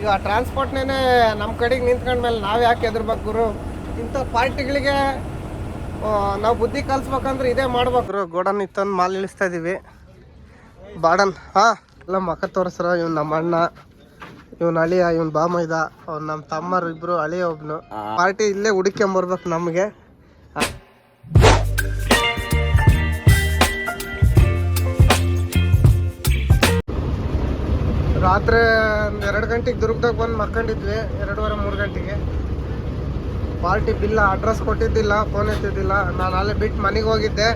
ಈಗ ಟ್ರಾನ್ಸ್ಪೋರ್ಟ್ನೇ ನಮ್ಮ ಕಡೆಗೆ ನಿಂತ್ಕೊಂಡ್ಮೇಲೆ ನಾವು ಯಾಕೆ ಎದುರ್ಬೇಕು ಗುರು? ಇಂಥ ಪಾರ್ಟಿಗಳಿಗೆ ನಾವು ಬುದ್ಧಿ ಕಲಿಸ್ಬೇಕಂದ್ರೆ ಇದೇ ಮಾಡ್ಬೇಕು. ಗುರು ಗೋಡನ್ ಇತ್ತಂದು ಮಾಲ್ ಇಳಿಸ್ತಾ ಇದ್ದೀವಿ ಬಾಡನ್ ಹಾ ಎಲ್ಲ ಮಕ್ಕ ತೋರಿಸ್ರ ಇವ್ನು ನಮ್ಮ ಅಣ್ಣ ಇವ್ನ ಅಳಿಯ ಇವ್ನ ಬಾಮೈದ ಅವ್ನು ನಮ್ಮ ತಮ್ಮರು ಇಬ್ರು ಅಳಿಯ ಒಬ್ನು. ಪಾರ್ಟಿ ಇಲ್ಲೇ ಹುಡುಕ್ಯಂಬರ್ಬೇಕು ನಮಗೆ. ರಾತ್ರಿ ಒಂದು ಎರಡು ಗಂಟೆಗೆ ದುರ್ಗದಾಗ ಬಂದು ಮಕ್ಕೊಂಡಿದ್ವಿ ಎರಡೂವರೆ, ಮೂರು ಗಂಟೆಗೆ. ಪಾರ್ಟಿ ಬಿಲ್ಲ ಅಡ್ರೆಸ್ ಕೊಟ್ಟಿದ್ದಿಲ್ಲ ಫೋನ್ ಎತ್ತಿದ್ದಿಲ್ಲ. ನಾನು ಅಲ್ಲೇ ಬಿಟ್ಟು ಮನೆಗೆ ಹೋಗಿದ್ದೆ.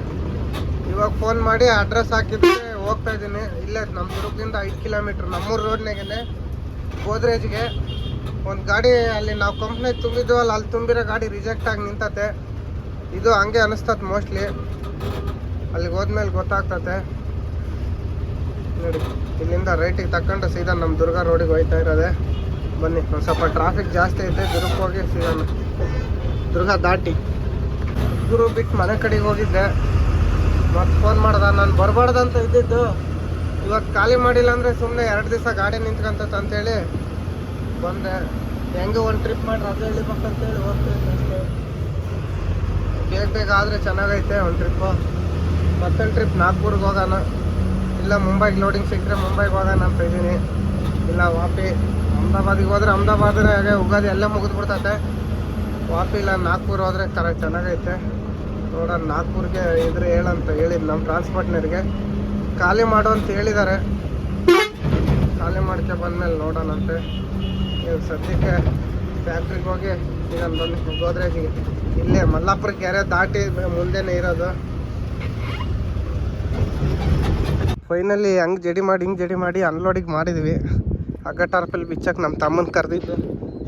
ಇವಾಗ ಫೋನ್ ಮಾಡಿ ಅಡ್ರೆಸ್ ಹಾಕಿದ್ರೆ ಹೋಗ್ತಾ ಇದ್ದೀನಿ. ಇಲ್ಲೇ ನಮ್ಮ ದುರ್ಗದಿಂದ ಐದು ಕಿಲೋಮೀಟ್ರ್, ನಮ್ಮೂರು ರೋಡ್ನಾಗೇನೆ ಗೋದ್ರೇಜ್ಗೆ. ಒಂದು ಗಾಡಿ ಅಲ್ಲಿ ನಾವು ಕಂಪ್ನಿ ತುಂಬಿದ್ವಲ್ಲ, ಅಲ್ಲಿ ತುಂಬಿರೋ ಗಾಡಿ ರಿಜೆಕ್ಟ್ ಆಗಿ ನಿಂತತೆ. ಇದು ಹಂಗೆ ಅನಿಸ್ತದೆ ಮೋಸ್ಟ್ಲಿ. ಅಲ್ಲಿಗೆ ಹೋದ್ಮೇಲೆ ಗೊತ್ತಾಗ್ತತೆ. ನೋಡಿ. ಇಲ್ಲಿಂದ ರೈಟಿಗೆ ತಕ್ಕಂಡು ಸೀದಾ ನಮ್ಮ ದುರ್ಗಾ ರೋಡಿಗೆ ಹೋಯ್ತಾ ಇರೋದೆ. ಬನ್ನಿ, ಒಂದು ಸ್ವಲ್ಪ ಟ್ರಾಫಿಕ್ ಜಾಸ್ತಿ ಐತೆ, ದುರ್ಗಕ್ಕೆ ಹೋಗಿ ಸೀದಾ ದುರ್ಗ ದಾಟಿ. ಗುರು ಬಿಟ್ಟು ಮನೆ ಕಡೆಗೆ ಹೋಗಿದ್ದೆ. ಮತ್ತೆ ಫೋನ್ ಮಾಡ್ದೆ, ನಾನು ಬರಬಾರ್ದಂತ ಇದ್ದಿದ್ದು. ಇವಾಗ ಖಾಲಿ ಮಾಡಿಲ್ಲ ಅಂದರೆ ಸುಮ್ಮನೆ ಎರಡು ದಿವಸ ಗಾಡಿ ನಿಂತ್ಕೊಂತತ್ ಅಂತೇಳಿ ಬಂದೆ. ಹೆಂಗೆ ಒಂದು ಟ್ರಿಪ್ ಮಾಡಿ ರಜೆ ಇಳಿಬೇಕಂತೇಳಿ ಹೋಗ್ತೀನಿ ಅಷ್ಟೇ. ಬೇಗ ಬೇಗ ಆದರೆ ಚೆನ್ನಾಗೈತೆ ಒಂದು ಟ್ರಿಪ್ಪು ಮತ್ತೊಂದು ಟ್ರಿಪ್ ನಾಗ್ಪುರ್ಗೆ ಹೋಗೋಣ. ಇಲ್ಲ, ಮುಂಬೈಗೆ ಲೋಡಿಂಗ್ ಸಿಕ್ಕರೆ ಮುಂಬೈಗೆ ಹೋಗೋಣ ಅಂತ ಇದ್ದೀನಿ. ಇಲ್ಲ, ವಾಪಿ, ಅಹಮದಾಬಾದಿಗೆ ಹೋದ್ರೆ ಹಾಗೆ ಉಗಾದಿ ಎಲ್ಲ ಮುಗಿದು ಬಿಡ್ತೈತೆ ವಾಪಿ ಇಲ್ಲ, ನಾಗ್ಪುರ್ ಹೋದ್ರೆ ಕರೆಕ್ಟ್ ಚೆನ್ನಾಗೈತೆ. ನೋಡೋಣ, ನಾಗ್ಪುರ್ಗೆ ಇದ್ರೆ ಹೇಳಂತ ಹೇಳಿದ್ದು ನಮ್ಮ ಟ್ರಾನ್ಸ್ಪೋರ್ಟ್ನರಿಗೆ ಖಾಲಿ ಮಾಡು ಅಂತ ಹೇಳಿದ್ದಾರೆ. ಖಾಲಿ ಮಾಡ್ಕೆ ಬಂದಮೇಲೆ ನೋಡೋಣಂತೆ ಈಗ ಸದ್ಯಕ್ಕೆ ಫ್ಯಾಕ್ಟ್ರಿಗೆ ಹೋಗಿ ಈಗ ಬಂದು ಗೋದ್ರೇಜಿಗೆ ಇಲ್ಲೇ ಮಲ್ಲಾಪುರ ಕೆರೆ ದಾಟಿ ಮುಂದೆನೇ ಇರೋದು. ಫೈನಲಿ ಹಂಗೆ ಜಡಿ ಮಾಡಿ, ಹಿಂಗೆ ಜಡಿ ಮಾಡಿ ಅನ್ಲೋಡಿಗೆ ಮಾಡಿದ್ವಿ. ಹಗ್ಗ ಟಾರ್ಪಲ್ಲಿ ಬಿಚ್ಚಕ್ಕೆ ನಮ್ಮ ತಮ್ಮನ ಕರೆದಿದ್ದು.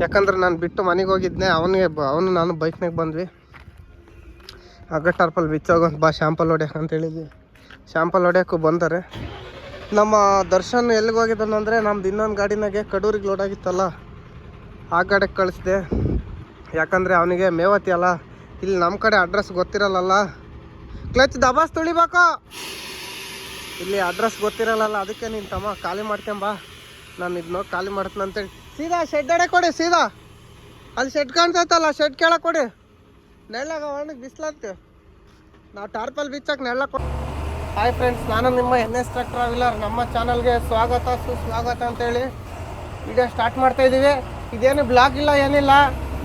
ಯಾಕಂದ್ರೆ ನಾನು ಬಿಟ್ಟು ಮನೆಗೆ ಹೋಗಿದ್ದೆ ಅವನಿಗೆ ಅವನು ನಾನು ಬೈಕ್ನಾಗ ಬಂದ್ವಿ. ಹಗ್ಗ ಟಾರ್ಪಲ್ಲಿ ಬಿಚ್ಚೋಗಂತ ಬಾ ಶಾಂಪಲ್ ಹೊಡ್ಯಕ್ಕೆ ಅಂತ ಹೇಳಿದ್ವಿ. ಶಾಂಪಲ್ ಹೊಡ್ಯಕ್ಕೂ ಬಂದರೆ. ನಮ್ಮ ದರ್ಶನ್ ಎಲ್ಲಿಗೆ ಹೋಗಿದ್ದಾನಂದರೆ ನಮ್ದು ಇನ್ನೊಂದು ಗಾಡಿನಾಗೆ ಕಡೂರಿಗೆ ಲೋಡ್ ಆಗಿತ್ತಲ್ಲ, ಆ ಗಾಡಿಗೆ ಕಳಿಸ್ದೆ. ಯಾಕಂದರೆ ಅವನಿಗೆ ಮೇವತಿ ಅಲ್ಲ. ಇಲ್ಲಿ ನಮ್ಮ ಕಡೆ ಅಡ್ರೆಸ್ ಗೊತ್ತಿರಲ್ಲಲ್ಲ. ಕ್ಲಚ್ ದಬಾಸ್ ತುಳಿಬೇಕು! ಇಲ್ಲಿ ಅಡ್ರೆಸ್ ಗೊತ್ತಿರಲ್ಲ ಅದಕ್ಕೆ ನೀನು ತಮ್ಮ ಖಾಲಿ ಮಾಡ್ಕೊಂಬ ನಾನು ಇದನ್ನ ಖಾಲಿ ಮಾಡ್ತೀನಂತೇಳಿ ಸೀದಾ ಶೆಡ್ ಅಡೆ ಕೊಡಿ, ಸೀದಾ. ಅಲ್ಲಿ ಶೆಡ್ ಕಾಣ್ತೈತಲ್ಲ ಶೆಡ್ ಕೆಳಗೆ ಕೊಡಿ. ನೆಳ್ಳಾಗ ಒಣಗಿ ಬಿಸ್ಲತ್ತೆ. ನಾವು ಟಾರ್ಪಲ್ ಬಿಚ್ಚಕ್ಕೆ ನೆಳ್ಳ ಕೊಡಿ ಹಾಯ್ ಫ್ರೆಂಡ್ಸ್ ನಾನು ನಿಮ್ಮ ಎನ್ ಎಸ್ ಟ್ರಕ್ ಟ್ರಾವೆಲರ್ ನಮ್ಮ ಚಾನಲ್ಗೆ ಸ್ವಾಗತ, ಸುಸ್ವಾಗತ ಅಂತೇಳಿ ವಿಡಿಯೋ ಸ್ಟಾರ್ಟ್ ಮಾಡ್ತಾ ಇದ್ದೀವಿ ಇದೇನು ಬ್ಲಾಕ್ ಇಲ್ಲ, ಏನಿಲ್ಲ.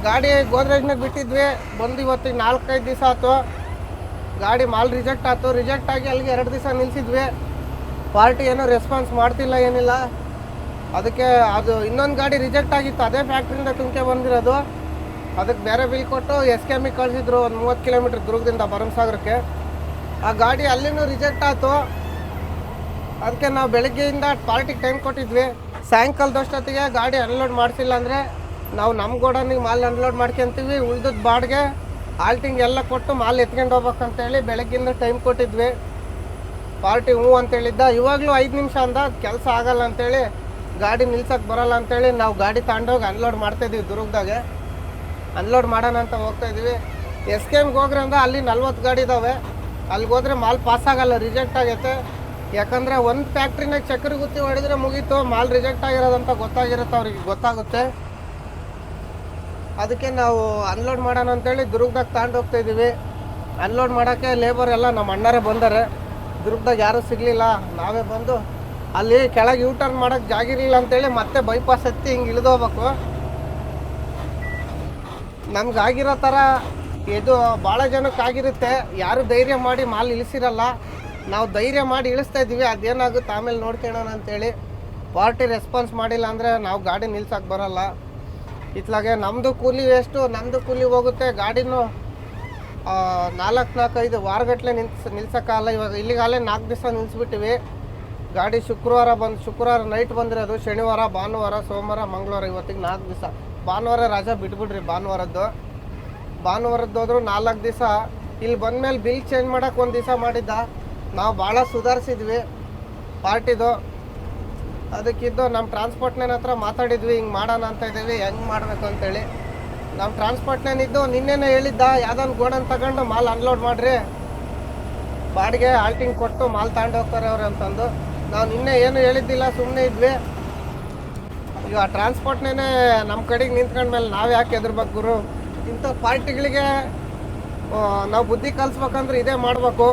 ಗಾಡಿ ಗೋದ್ರೇಜ್ನಾಗ ಬಿಟ್ಟಿದ್ವಿ. ಬಂದು ಇವತ್ತಿಗೆ ನಾಲ್ಕೈದು ದಿವಸ ಆಯ್ತು. ಗಾಡಿ ಮಾಲ್ ರಿಜೆಕ್ಟ್ ಆಯ್ತು. ರಿಜೆಕ್ಟ್ ಆಗಿ ಅಲ್ಲಿಗೆ ಎರಡು ದಿವಸ ನಿಲ್ಲಿಸಿದ್ವಿ ಪಾರ್ಟಿ ಏನೂ ರೆಸ್ಪಾನ್ಸ್ ಮಾಡ್ತಿಲ್ಲ, ಏನಿಲ್ಲ. ಅದಕ್ಕೆ ಅದು ಇನ್ನೊಂದು ಗಾಡಿ ರಿಜೆಕ್ಟ್ ಆಗಿತ್ತು. ಅದೇ ಫ್ಯಾಕ್ಟ್ರಿಯಿಂದ ತುಂಬಿಕೆ ಬಂದಿರೋದು. ಅದಕ್ಕೆ ಬೇರೆ ಬಿಲ್ ಕೊಟ್ಟು ಎಸ್ ಕೆ ಎಮ್ಮಿಗೆ ಕಳಿಸಿದ್ರು. ಒಂದು ಮೂವತ್ತು ಕಿಲೋಮೀಟ್ರ್ ದುರ್ಗದಿಂದ ಭರಮಸಾಗರಕ್ಕೆ. ಆ ಗಾಡಿ ಅಲ್ಲಿನೂ ರಿಜೆಕ್ಟ್ ಆಯಿತು. ಅದಕ್ಕೆ ನಾವು ಬೆಳಗ್ಗೆಯಿಂದ ಪಾರ್ಟಿಗೆ ಟೈಮ್ ಕೊಟ್ಟಿದ್ವಿ. ಸಾಯಂಕಾಲದಷ್ಟೊತ್ತಿಗೆ ಗಾಡಿ ಅನ್ಲೋಡ್ ಮಾಡಿಸಿಲ್ಲ ಅಂದರೆ ನಾವು ನಮ್ಮ ಗೋಡನಿಗೆ ಮಾಲ್ ಅನ್ಲೋಡ್ ಮಾಡ್ಕೊತೀವಿ. ಉಳ್ದದ್ದು ಬಾಡಿಗೆ ಆಲ್ಟಿಂಗ್ ಎಲ್ಲ ಕೊಟ್ಟು ಮಾಲ್ ಎತ್ಕೊಂಡು ಹೋಗ್ಬೇಕಂತೇಳಿ ಬೆಳಗ್ಗಿಂದ ಟೈಮ್ ಕೊಟ್ಟಿದ್ವಿ. ಪಾರ್ಟಿ ಹ್ಞೂ ಅಂತ ಹೇಳಿದ್ದ ಇವಾಗಲೂ ಐದು ನಿಮಿಷ ಅಂದ ಕೆಲಸ ಆಗಲ್ಲ ಅಂತೇಳಿ ಗಾಡಿ ನಿಲ್ಸಕ್ಕೆ ಬರಲ್ಲ ಅಂತೇಳಿ ನಾವು ಗಾಡಿ ತಗೊಂಡೋಗಿ ಅನ್ಲೋಡ್ ಮಾಡ್ತಾಯಿದ್ವಿ ದುರ್ಗದಾಗೆ. ಅನ್ಲೋಡ್ ಮಾಡೋಣ ಅಂತ ಹೋಗ್ತಾ ಇದೀವಿ. ಎಸ್ ಕೆ ಎಮ್ಗೆ ಹೋಗ್ರೆ ಅಂದ್ರೆ ಅಲ್ಲಿ ನಲ್ವತ್ತು ಗಾಡಿ ಇದಾವೆ. ಅಲ್ಲಿಗೆ ಹೋದ್ರೆ ಮಾಲ್ ಪಾಸ್ ಆಗಲ್ಲ ರಿಜೆಕ್ಟ್ ಆಗೈತೆ ಯಾಕಂದರೆ ಒಂದು ಫ್ಯಾಕ್ಟ್ರಿನಾಗ ಚಕ್ರ ಗುತ್ತಿ ಹೊಡೆದ್ರೆ ಮುಗೀತು, ಮಾಲ್ ರಿಜೆಕ್ಟ್ ಆಗಿರೋದಂತ ಗೊತ್ತಾಗಿರುತ್ತೆ ಅವ್ರಿಗೆ, ಗೊತ್ತಾಗುತ್ತೆ. ಅದಕ್ಕೆ ನಾವು ಅನ್ಲೋಡ್ ಮಾಡೋಣ ಅಂತೇಳಿ ದುರ್ಗದಾಗ ತಗೊಂಡು ಹೋಗ್ತಾ ಇದ್ದೀವಿ. ಅನ್ಲೋಡ್ ಮಾಡೋಕ್ಕೆ ಲೇಬರ್ ಎಲ್ಲ ನಮ್ಮ ಅಣ್ಣರೇ ಬಂದಾರೆ. ದುರ್ಗದಾಗ ಯಾರೂ ಸಿಗಲಿಲ್ಲ. ನಾವೇ ಬಂದು ಅಲ್ಲಿ ಕೆಳಗೆ ಯೂ ಟರ್ನ್ ಮಾಡೋಕ್ಕೆ ಜಾಗ ಇರಲಿಲ್ಲ ಅಂತೇಳಿ ಮತ್ತೆ ಬೈಪಾಸ್ ಹತ್ತಿ ಹಿಂಗೆ ಇಳಿದೋಗ್ಬೇಕು ನಮ್ಗೆ ಆಗಿರೋ ಥರ ಇದು ಭಾಳ ಜನಕ್ಕೆ ಆಗಿರುತ್ತೆ ಯಾರು ಧೈರ್ಯ ಮಾಡಿ ಮಾಲ್ ಇಳಿಸಿರಲ್ಲ. ನಾವು ಧೈರ್ಯ ಮಾಡಿ ಇಳಿಸ್ತಾ ಇದ್ದೀವಿ. ಅದೇನಾಗುತ್ತೆ ಆಮೇಲೆ ನೋಡ್ಕೊಳ್ಳೋಣ ಅಂತೇಳಿ. ಪಾರ್ಟಿ ರೆಸ್ಪಾನ್ಸ್ ಮಾಡಿಲ್ಲ ಅಂದರೆ ನಾವು ಗಾಡಿ ನಿಲ್ಸಕ್ಕೆ ಬರಲ್ಲ. ಇತ್ಲಾಗೆ ನಮ್ಮದು ಕೂಲಿ ವೇಸ್ಟು ನಮ್ಮದು ಕೂಲಿ ಹೋಗುತ್ತೆ ಗಾಡಿನೂ ನಾಲ್ಕು ನಾಲ್ಕೈದು ವಾರಗಟ್ಟಲೆ ನಿಲ್ಸ, ನಿಲ್ಸೋಕ್ಕಾಗಲ್ಲ. ಇವಾಗ ಇಲ್ಲಿಗಾಲೇ ನಾಲ್ಕು ದಿವಸ ನಿಲ್ಲಿಸ್ಬಿಟ್ಟಿವಿ ಗಾಡಿ ಶುಕ್ರವಾರ ಬಂದು, ಶುಕ್ರವಾರ ನೈಟ್ ಬಂದಿರೋದು, ಶನಿವಾರ, ಭಾನುವಾರ, ಸೋಮವಾರ, ಮಂಗಳವಾರ, ಇವತ್ತಿಗೆ ನಾಲ್ಕು ದಿವಸ. ಭಾನುವಾರ ರಜಾ ಬಿಟ್ಬಿಡ್ರಿ ಭಾನುವಾರದ್ದು. ಭಾನುವಾರದ್ದು ಹೋದ್ರು ನಾಲ್ಕು ದಿವಸ. ಇಲ್ಲಿ ಬಂದಮೇಲೆ ಬಿಲ್ ಚೇಂಜ್ ಮಾಡೋಕೆ ಒಂದು ದಿವಸ ಮಾಡಿದ್ದ. ನಾವು ಭಾಳ ಸುಧಾರಿಸಿದ್ವಿ. ಪಾರ್ಟಿದು. ಅದಕ್ಕಿದ್ದು ನಮ್ಮ ಟ್ರಾನ್ಸ್ಪೋರ್ಟ್ನ ಹತ್ರ ಮಾತಾಡಿದ್ವಿ, ಹಿಂಗೆ ಮಾಡೋಣ ಅಂತ ಇದ್ದೀವಿ, ಹೆಂಗೆ ಮಾಡಬೇಕು ಅಂತೇಳಿ. ನಮ್ಮ ಟ್ರಾನ್ಸ್ಪೋರ್ಟ್ನೇನಿದ್ದು ನಿನ್ನೆನೇ ಹೇಳಿದ್ದ ಯಾವ್ದೊಂದು ಗೋಡನ್ ತಗೊಂಡು ಮಾಲ್ ಅನ್ಲೋಡ್ ಮಾಡಿರಿ. ಬಾಡಿಗೆ ಆಲ್ಟಿಂಗ್ ಕೊಟ್ಟು ಮಾಲ್ ತಗೊಂಡು ಹೋಗ್ತಾರೆ ಅವ್ರು ಅಂತಂದು. ನಾವು ನಿನ್ನೆ ಏನು ಹೇಳಿದ್ದಿಲ್ಲ ಸುಮ್ಮನೆ ಇದ್ವಿ. ಈಗ ಟ್ರಾನ್ಸ್ಪೋರ್ಟ್ನೇ ನಮ್ಮ ಕಡೆಗೆ ನಿಂತ್ಕೊಂಡ್ಮೇಲೆ ನಾವು ಯಾಕೆ ಎದುರ್ಬೇಕು ಗುರು? ಇಂಥ ಪಾರ್ಟಿಗಳಿಗೆ ನಾವು ಬುದ್ಧಿ ಕಲಿಸ್ಬೇಕಂದ್ರೆ ಇದೇ ಮಾಡಬೇಕು.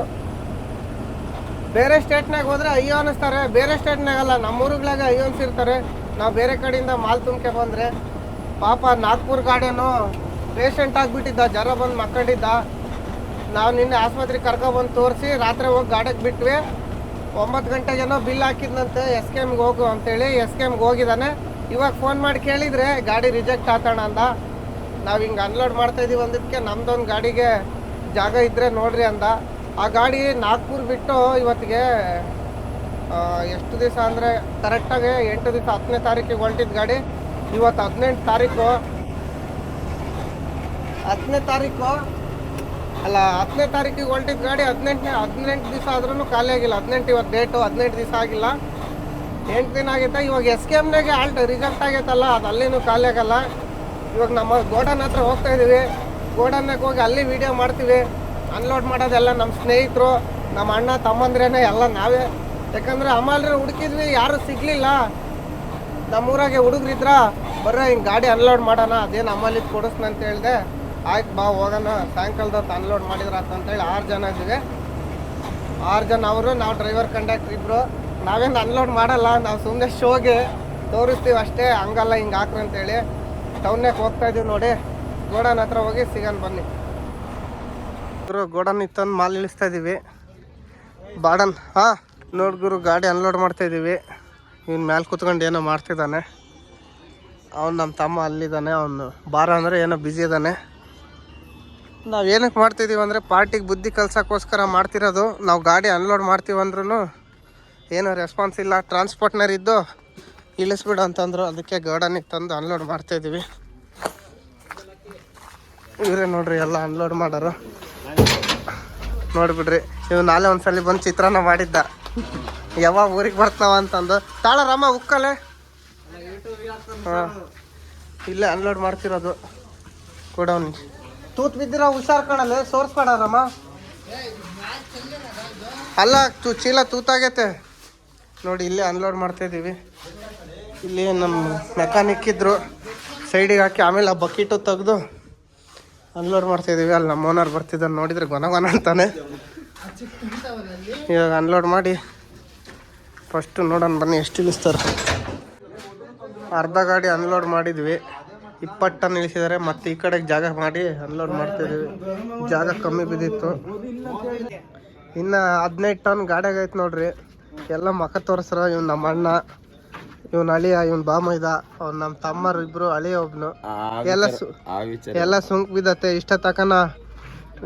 ಬೇರೆ ಸ್ಟೇಟ್ನಾಗ ಹೋದ್ರೆ ಅಯ್ಯೋ ಅನ್ನಿಸ್ತಾರೆ. ಬೇರೆ ಸ್ಟೇಟ್ನಾಗಲ್ಲ ನಮ್ಮ ಊರುಗಳಾಗ ಅಯ್ಯೋ ಅನ್ಸಿರ್ತಾರೆ. ನಾವು ಬೇರೆ ಕಡೆಯಿಂದ ಮಾಲ್ ತುಂಬ್ಕೆ ಬಂದರೆ, ಪಾಪ ನಾಗ್ಪುರ್ ಗಾಡಿಯನ್ನು ಪೇಷಂಟ್ ಆಗಿಬಿಟ್ಟಿದ್ದ, ಜ್ವರ ಬಂದು ಮಕ್ಕಂಡಿದ್ದ. ನಾವು ನಿನ್ನೆ ಆಸ್ಪತ್ರೆಗೆ ಕರ್ಕೊಬಂದು ತೋರಿಸಿ, ರಾತ್ರಿ ಹೋಗಿ ಗಾಡಕ್ಕೆ ಬಿಟ್ವಿ. ಒಂಬತ್ತು ಗಂಟೆಗೇನೋ ಬಿಲ್ ಹಾಕಿದ್ನಂತೆ ಎಸ್ ಕೆ ಎಮ್ಗೆ ಹೋಗು ಅಂತೇಳಿ ಎಸ್ ಕೆ ಎಮ್ಗೆ ಹೋಗಿದ್ದಾನೆ. ಇವಾಗ ಫೋನ್ ಮಾಡಿ ಕೇಳಿದರೆ, ಗಾಡಿ ರಿಜೆಕ್ಟ್ ಆತಣ ಅಂದ. ನಾವು ಹಿಂಗೆ ಅನ್ಲೋಡ್ ಮಾಡ್ತಾ ಇದೀವಿ ಅಂದಿದ್ದಕ್ಕೆ ನಮ್ದೊಂದು ಗಾಡಿಗೆ ಜಾಗ ಇದ್ದರೆ ನೋಡ್ರಿ ಅಂದ. ಆ ಗಾಡಿ ನಾಗ್ಪುರ್ ಬಿಟ್ಟು ಇವತ್ತಿಗೆ ಎಷ್ಟು ದಿವಸ ಅಂದರೆ ಕರೆಕ್ಟಾಗಿ ಎಂಟು ದಿವಸ, ಹತ್ತನೇ ತಾರೀಕಿಗೆ ಹೊಲ್ಟಿದ್ದು ಗಾಡಿ. ಇವತ್ತು ಹದಿನೆಂಟು ತಾರೀಕು. ಹತ್ತನೇ ತಾರೀಕು ಅಲ್ಲ, ಹತ್ತನೇ ತಾರೀಕಿಗೆ ಹೊಲ್ಟಿದ್ದು ಗಾಡಿ ಹದಿನೆಂಟನೇ, ಹದಿನೆಂಟು ದಿವಸ ಆದ್ರೂ ಖಾಲಿ ಆಗಿಲ್ಲ. ಹದಿನೆಂಟು ಇವತ್ತು ಡೇಟು ಹದಿನೆಂಟು ದಿವಸ ಆಗಿಲ್ಲ. ಎಂಟು ದಿನ ಆಗೈತೆ. ಇವಾಗ ಎಸ್ ಕೆ ಎಮ್ನಾಗೆ ಆಲ್ಟ್ ರಿಜೆಕ್ಟ್ ಆಗೈತಲ್ಲ, ಅದು ಅಲ್ಲಿನೂ ಖಾಲಿ ಆಗಲ್ಲ. ಇವಾಗ ನಮ್ಮ ಗೋಡನ್ ಹತ್ರ ಹೋಗ್ತಾ ಇದ್ದೀವಿ ಗೋಡನ್ನಾಗ ಹೋಗಿ ಅಲ್ಲಿ ವಿಡಿಯೋ ಮಾಡ್ತೀವಿ. ಅನ್ಲೋಡ್ ಮಾಡೋದೆಲ್ಲ ನಮ್ಮ ಸ್ನೇಹಿತರು, ನಮ್ಮ ಅಣ್ಣ ತಮ್ಮಂದ್ರೇನೆ ಎಲ್ಲ ನಾವೇ. ಯಾಕಂದ್ರೆ ಅಮಲ್ರೆ ಹುಡುಕಿದ್ವಿ, ಯಾರು ಸಿಗ್ಲಿಲ್ಲ. ನಮ್ಮೂರಾಗೆ ಹುಡುಗ್ರಿದ್ರ, ಬರ್ರ ಹಿಂಗೆ ಗಾಡಿ ಅನ್ಲೋಡ್ ಮಾಡೋಣ, ಅದೇನು ಅಮ್ಮಲ್ಲಿ ಕೊಡಿಸ್ನ ಅಂತ ಹೇಳಿದೆ. ಆಯ್ತು ಬಾ, ಹೋಗೋಣ. ಸಾಯಂಕಾಲದೊತ್ತು ಅನ್ಲೋಡ್ ಮಾಡಿದ್ರ ಅಂತೇಳಿ ಆರು ಜನ ಇದ್ದೀವಿ ಆರು ಜನ ಅವರು, ನಾವು ಡ್ರೈವರ್ ಕಂಡಕ್ಟ್ರ್ ಇಬ್ಬರು ನಾವೇನು ಅನ್ಲೋಡ್ ಮಾಡಲ್ಲ, ನಾವು ಸುಮ್ಮನೆ ಶೋಗೆ ತೋರಿಸ್ತೀವಿ ಅಷ್ಟೇ, ಹಂಗಲ್ಲ ಹಿಂಗೆ ಹಾಕ್ರಿ ಅಂತೇಳಿ ಹೋಗ್ತಾ ಇದೀವಿ ನೋಡಿ. ಗೋಡನ್ ಹತ್ರ ಹೋಗಿ ಸಿಗೋಣ ಬನ್ನಿ. ಗುರು ಗೋಡನ್ ಇತ್ತಂದು ಮಾಲ್ ಇಳಿಸ್ತಾ ಇದೀವಿ. ಬಾಡನ್, ಹಾಂ, ನೋಡಿ ಗುರು, ಗಾಡಿ ಅನ್ಲೋಡ್ ಮಾಡ್ತಾ ಇದೀವಿ. ಇವ್ನ ಮ್ಯಾಲ್ ಕುತ್ಕೊಂಡು ಏನೋ ಮಾಡ್ತಿದ್ದಾನೆ ಅವ್ನು ನಮ್ಮ ತಮ್ಮ ಅಲ್ಲಿದ್ದಾನೆ ಅವನು ಬಾರ ಅಂದರೆ ಏನೋ ಬ್ಯುಸಿ ಇದ್ದಾನೆ ನಾವು ಏನಕ್ಕೆ ಮಾಡ್ತಿದ್ದೀವಿ ಅಂದರೆ ಪಾರ್ಟಿಗೆ ಬುದ್ಧಿ ಕಲ್ಸೋಕ್ಕೋಸ್ಕರ ಮಾಡ್ತಿರೋದು. ನಾವು ಗಾಡಿ ಅನ್ಲೋಡ್ ಮಾಡ್ತೀವಿ ಅಂದ್ರೂ ಏನೂ ರೆಸ್ಪಾನ್ಸ್ ಇಲ್ಲ. ಟ್ರಾನ್ಸ್ಪೋರ್ಟ್ನರ್ ಇದ್ದು ಇಳಿಸ್ಬಿಡು ಅಂತಂದ್ರು. ಅದಕ್ಕೆ ಗಾರ್ಡನಿಗೆ ತಂದು ಅನ್ಲೋಡ್ ಮಾಡ್ತಾಯಿದ್ದೀವಿ ಇವರೇ ನೋಡ್ರಿ ಎಲ್ಲ ಅನ್ಲೋಡ್ ಮಾಡೋರು. ನೋಡ್ಬಿಡ್ರಿ. ಇವ್ ನಾಳೆ ಒಂದ್ಸಲಿ ಬಂದು ಚಿತ್ರಾನ್ನ ಮಾಡಿದ್ದ. ಯಾವಾಗ ಊರಿಗೆ ಬರ್ತಾವ ಅಂತಂದು. ತಾಳ ರಾಮ, ಉಕ್ಕಲೆ. ಹಾಂ. ಇಲ್ಲೇ ಅನ್ಲೋಡ್ ಮಾಡ್ತಿರೋದು. ಕೊಡವ್ನಿಗೆ ತೂತ್ ಬಿದ್ದಿರ ಹುಷಾರ್ ಕಣಲ್ಲ ಸೋರ್ಸ್ಬೇಡ ರಾಮ. ಅಲ್ಲ, ತು ಚೀಲ ತೂತಾಗೈತೆ. ನೋಡಿ, ಇಲ್ಲೇ ಅನ್ಲೋಡ್ ಮಾಡ್ತಾ ಇದೀವಿ. ಇಲ್ಲಿ ನಮ್ಮ ಮೆಕ್ಯಾನಿಕ್ ಇದ್ರು. ಸೈಡಿಗೆ ಹಾಕಿ ಆಮೇಲೆ ಆ ಬಕೀಟು ತೆಗೆದು ಅನ್ಲೋಡ್ ಮಾಡ್ತಾ ಇದೀವಿ ಅಲ್ಲಿ ನಮ್ಮ ಓನರ್ ಬರ್ತಿದ್ದಾನೆ ನೋಡಿದ್ರೆ ಗೊನ ಗೊನ ಅಂತಾನೆ. ಇವಾಗ ಅನ್ಲೋಡ್ ಮಾಡಿ ಫಸ್ಟು ನೋಡೋಣ ಬನ್ನಿ ಎಷ್ಟು ಇಳಿಸ್ತಾರೆ ಅರ್ಧ ಗಾಡಿ ಅನ್ಲೋಡ್ ಮಾಡಿದ್ವಿ ಇಪ್ಪತ್ತು ಟನ್ ಇಳಿಸಿದ್ದಾರೆ ಮತ್ತೆ ಈ ಕಡೆಗೆ ಜಾಗ ಮಾಡಿ ಅನ್ಲೋಡ್ ಮಾಡ್ತಿದ್ದೀವಿ ಜಾಗ ಕಮ್ಮಿ ಬಿದ್ದಿತ್ತು. ಇನ್ನು ಹದಿನೈದು ಟನ್ ಗಾಡಿಯಾಗೈತೆ ನೋಡ್ರಿ. ಎಲ್ಲ ಮಖ ತೋರಿಸ್ರ ಇವ್ ನಮ್ಮ ಅಣ್ಣ. ಇವ್ನ ಅಳಿಯ ಇವ್ನ ಬಾಮೈದ ಅವ್ನು ನಮ್ಮ ತಮ್ಮರು ಇಬ್ರು ಅಳಿಯ ಒಬ್ನು. ಎಲ್ಲ ಸು ಎಲ್ಲ ಸುಂಕ್ ಬಿದ್ದತ್ತೆ ಇಷ್ಟ ತಕನ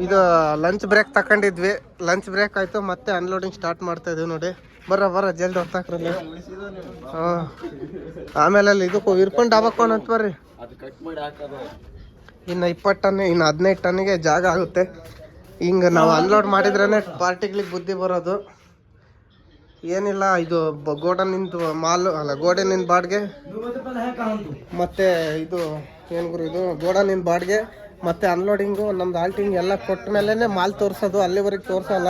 ಇದು ಲಂಚ್ ಬ್ರೇಕ್ ತಕೊಂಡಿದ್ವಿ. ಲಂಚ್ ಬ್ರೇಕ್ ಆಯ್ತು ಮತ್ತೆ ಅನ್ಲೋಡಿಂಗ್ ಸ್ಟಾರ್ಟ್ ಮಾಡ್ತಾ ಇದೀವಿ ನೋಡಿ. ಬರ್ರ ಬರ ಜಲ್ದಿ ಹೊತ್ತಾಕ್ರಲ್ಲಿ ಹಾಂ. ಆಮೇಲೆ ಅಲ್ಲಿ ಇದಕ್ಕೆ ಇರ್ಕೊಂಡು ಡಾಬಕ್ಕೋನ್ ಅಂತ ಬರ್ರಿ. ಇನ್ನು ಇಪ್ಪತ್ತು ಟನ್ ಇನ್ನು ಹದಿನೈದು ಟನ್ಗೆ ಜಾಗ ಆಗುತ್ತೆ. ಹಿಂಗೆ ನಾವು ಅನ್ಲೋಡ್ ಮಾಡಿದ್ರೇನೆ ಪಾರ್ಟಿಗಳಿಗೆ ಬುದ್ಧಿ ಬರೋದು. ಏನಿಲ್ಲ ಇದು ಬ- ಗೋಡನಿಂದ ಮಾಲು ಅಲ್ಲ ಗೋಡನಿಂದ ಬಾಡಿಗೆ. ಮತ್ತೆ ಇದು ಏನು ಗುರು ಇದು ಗೋಡನಿಂದ ಬಾಡಿಗೆ ಮತ್ತೆ ಅನ್ಲೋಡಿಂಗು ನಮ್ದು ಆಲ್ಟಿಂಗ್ ಎಲ್ಲ ಕೊಟ್ಟ ಮೇಲೇ ಮಾಲ್ ತೋರಿಸೋದು ಅಲ್ಲಿವರೆಗೆ ತೋರಿಸಲ್ಲ.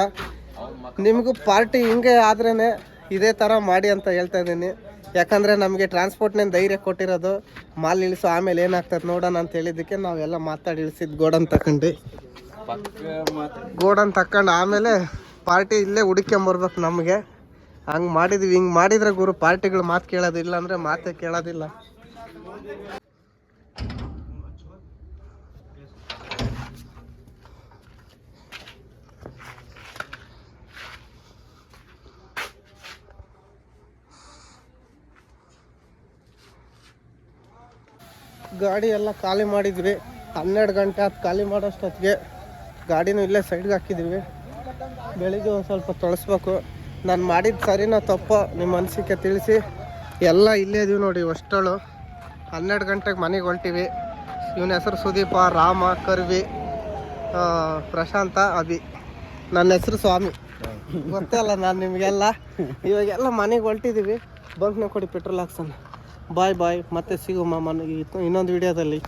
ನಿಮಗೂ ಪಾರ್ಟಿ ಹಿಂಗೆ ಆದ್ರೇ ಇದೇ ಥರ ಮಾಡಿ ಅಂತ ಹೇಳ್ತಾ ಇದ್ದೀನಿ. ಯಾಕಂದರೆ ನಮಗೆ ಟ್ರಾನ್ಸ್ಪೋರ್ಟ್ನಿಂದ ಧೈರ್ಯ ಕೊಟ್ಟಿರೋದು ಮಾಲ್ ಇಳಿಸು ಆಮೇಲೆ ಏನಾಗ್ತದೆ ನೋಡೋಣ ಅಂತ ಹೇಳಿದ್ದಕ್ಕೆ ನಾವೆಲ್ಲ ಮಾತಾಡಿ ಇಳಿಸಿದ್ದು ಗೋಡನ್ ತಗೊಂಡು ಗೋಡನ್ ತಕೊಂಡು ಆಮೇಲೆ ಪಾರ್ಟಿ ಇಲ್ಲೇ ಹುಡುಕೊಂಬರ್ಬೇಕು ನಮಗೆ. ಹಂಗೆ ಮಾಡಿದ್ವಿ, ಹಿಂಗೆ ಮಾಡಿದ್ರೆ ಗುರು ಪಾರ್ಟಿಗಳು ಮಾತು ಕೇಳೋದಿಲ್ಲ ಅಂದರೆ ಮಾತೇ ಕೇಳೋದಿಲ್ಲ. ಗಾಡಿ ಎಲ್ಲ ಖಾಲಿ ಮಾಡಿದ್ವಿ. ಹನ್ನೆರಡು ಗಂಟೆ ಅದು ಖಾಲಿ ಮಾಡೋಷ್ಟೊತ್ತಿಗೆ. ಗಾಡಿನೂ ಇಲ್ಲೇ ಸೈಡ್ಗೆ ಹಾಕಿದ್ವಿ. ಬೆಳಿಗ್ಗೆ ಒಂದು ಸ್ವಲ್ಪ ತೊಳಸ್ಬೇಕು. ನಾನು ಮಾಡಿದ ಸರಿನಾ ತಪ್ಪು ನಿಮ್ಮ ಅನಿಸಿಕೆ ತಿಳಿಸಿ. ಎಲ್ಲ ಇಲ್ಲೇ ಇದೀವಿ ನೋಡಿ ಅಷ್ಟಳು ಹನ್ನೆರಡು ಗಂಟೆಗೆ ಮನೆಗೆ ಹೊಲ್ಟಿವಿ ಇವನ ಹೆಸರು ಸುದೀಪ, ರಾಮ, ಕರ್ವಿ ಪ್ರಶಾಂತ, ಅಭಿ. ನನ್ನ ಹೆಸರು ಸ್ವಾಮಿ. ಗೊತ್ತಲ್ಲ ನಾನು ನಿಮಗೆಲ್ಲ. ಇವಾಗೆಲ್ಲ ಮನೆಗೆ ಹೊಲ್ಟಿದ್ದೀವಿ ಬಂಕ್ನ ಕೊಡಿ ಪೆಟ್ರೋಲ್ ಹಾಕ್ಸೋಣ. ಬಾಯ್ ಬಾಯ್. ಮತ್ತೆ ಸಿಗುಮ್ಮ ಮನೆಗೆ ಇನ್ನೊಂದು ವಿಡಿಯೋದಲ್ಲಿ